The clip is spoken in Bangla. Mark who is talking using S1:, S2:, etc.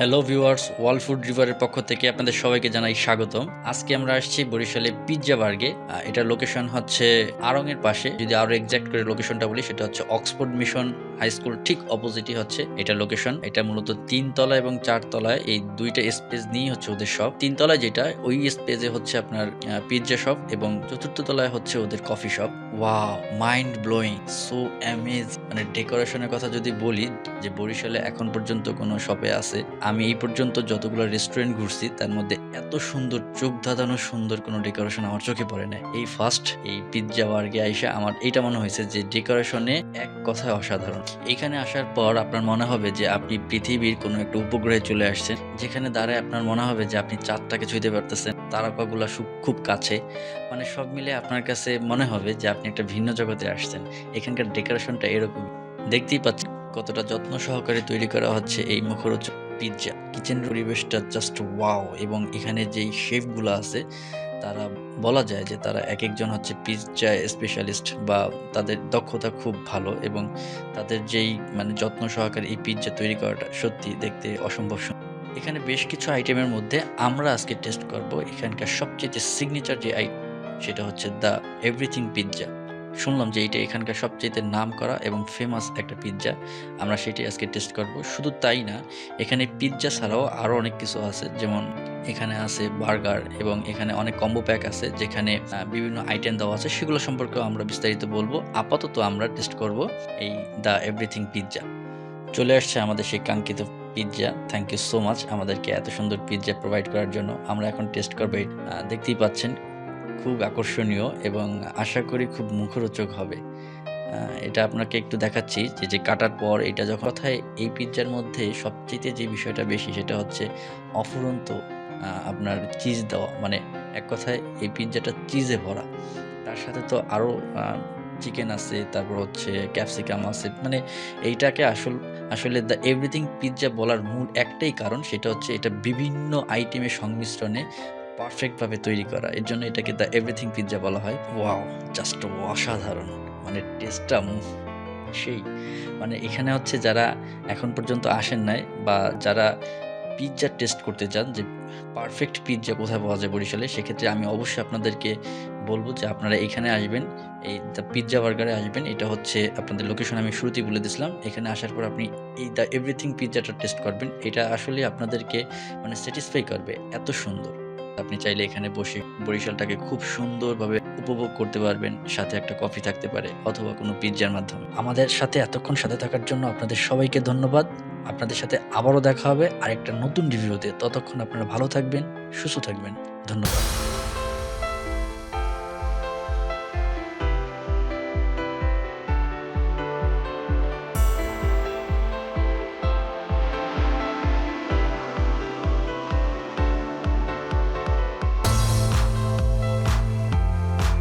S1: হ্যালো ভিউয়ার্স ওয়ার্ল্ড ফুড রিভারের পক্ষ থেকে আপনাদের সবাইকে জানাই স্বাগতম। আজকে আমরা আসছি বরিশালে পিৎজা বার্গে এটা লোকেশন হচ্ছে আরং এর পাশে। যদি আরও এক্সাক্ট করে লোকেশনটা বলি, সেটা হচ্ছে অক্সফোর্ড মিশন হাই স্কুল ঠিক অপোজিটই হচ্ছে এটা লোকেশন এটা মূলত তিন তলা এবং চার তলায় এই দুইটা স্পেস নিয়েই হচ্ছে ওদের শপ তিন তলায় যেটা, ওই স্পেসে হচ্ছে আপনার পিৎজা শপ এবং চতুর্থ তলায় হচ্ছে ওদের coffee shop wow mind blowing so amaze মানে ডেকোরেশনের কথা যদি বলি, যে বরিশালে এখন পর্যন্ত কোনো শপে আছে, আমি এই পর্যন্ত যতগুলো রেস্টুরেন্ট ঘুরছি, তার মধ্যে এত সুন্দর, চোখ ধাঁধানো সুন্দর কোনো ডেকোরেশন আমার চোখে পড়ে না এই ফার্স্ট এই পিৎজা বার্গে আইসা আমার এটা মনে হয়েছে যে ডেকোরেশনে এক কথায় অসাধারণ। এখানে আসার পর আপনার মনে হবে যে আপনি পৃথিবীর কোনো একটা উপগ্রহে চলে আসছেন, যেখানে দাঁড়ায় আপনার মনে হবে যে আপনি চাঁদটাকে ছুঁতে পারতেছেন। তারকাগুলা খুব কাছে। মানে সব মিলে আপনার কাছে মনে হবে যে আপনি একটা ভিন্ন জগতে আসছেন। এখানকার ডেকোরেশনটা এরকম। দেখতেই পাচ্ছেন কতটা যত্ন সহকারে তৈরি করা হচ্ছে এই মুখরোচক পিৎজা কিচেন পরিবেশটা জাস্ট ওয়াও এবং এখানে যেই শেফগুলো আছে, তারা বলা যায় যে তারা এক একজন হচ্ছে পিৎজা স্পেশালিস্ট বা তাদের দক্ষতা খুব ভালো এবং তাদের যেই মানে যত্ন সহকারে এই পিৎজা তৈরি করাটা সত্যি দেখতে অসম্ভব। এখানে বেশ কিছু আইটেমের মধ্যে আমরা আজকে টেস্ট করব। এখানকার সবচেয়ে সিগনেচার যে আইটেম সেটা হচ্ছে দ্য এভরিথিং পিৎজা শুনলাম যে এইটা এখানকার সবচেয়ে নাম করা এবং ফেমাস একটা পিৎজা আমরা সেটাই আজকে টেস্ট করব। শুধু তাই না, এখানে পিৎজা ছাড়াও আরও অনেক কিছু আছে। যেমন এখানে আছে বার্গার এবং এখানে অনেক কম্বো প্যাক আছে, যেখানে বিভিন্ন আইটেম দেওয়া আছে। সেগুলো সম্পর্কেও আমরা বিস্তারিত বলব। আপাতত আমরা টেস্ট করব এই দ্য এভরিথিং পিৎজা চলে আসছে আমাদের সেই কাঙ্ক্ষিত pizza. Thank you so much আমাদেরকে এত সুন্দর পিৎজা প্রোভাইড করার জন্য। আমরা এখন টেস্ট করব দেখতেই পাচ্ছেন, খুব আকর্ষণীয় এবং আশা করি খুব মুখরোচক হবে। এটা আপনাকে একটু দেখাচ্ছি, যে যে, কাটার পর এটা যখন কথায় এই পিৎজার মধ্যে সবচেয়ে যে, বিষয়টা বেশি সেটা হচ্ছে অফুরন্ত আপনার চিজ দেওয়া। মানে এক কথায় এই পিৎজাটা চিজে ভরা। তার সাথে তো আরও চিকেন আছে, তারপর হচ্ছে ক্যাপসিকাম আছে। মানে এইটাকে আসল আসলে দ্য এভরিথিং পিৎজা বলার মূল একটাই কারণ সেটা হচ্ছে এটা বিভিন্ন আইটেমের সংমিশ্রণে পারফেক্টভাবে তৈরি করা। এর জন্য এটাকে দ্য এভরিথিং পিৎজা বলা হয়। ওয়াও জাস্ট অসাধারণ। মানে টেস্টটা সেই। মানে এখানে হচ্ছে যারা এখন পর্যন্ত আসেন নাই বা যারা পিৎজা টেস্ট করতে চান, যে পারফেক্ট পিৎজা কোথায় পাওয়া যায় বরিশালে, সেক্ষেত্রে আমি অবশ্যই আপনাদেরকে বলব যে আপনারা এখানে আসবেন, এই দ্য পিৎজা বার্গারে আসবেন, এটা হচ্ছে আপনাদের লোকেশন আমি শুরুতেই বলে দিছিলাম, এখানে আসার পর আপনি এই দ্য এভরিথিং পিৎজাটা টেস্ট করবেন, এটা আসলে আপনাদেরকে মানে স্যাটিসফাই করবে, এত সুন্দর। আপনি চাইলে এখানে বসে বরিশালটাকে খুব সুন্দরভাবে উপভোগ করতে পারবেন, সাথে একটা কফি থাকতে পারে, অথবা কোনো পিৎজার মাধ্যমে। আমাদের সাথে এতক্ষণ সাথে থাকার জন্য আপনাদের সবাইকে ধন্যবাদ। আপনাদের সাথে আবারও দেখা হবে আরেকটা নতুন রিভিউতে ততক্ষণ আপনারা ভালো থাকবেন, সুস্থ থাকবেন। ধন্যবাদ।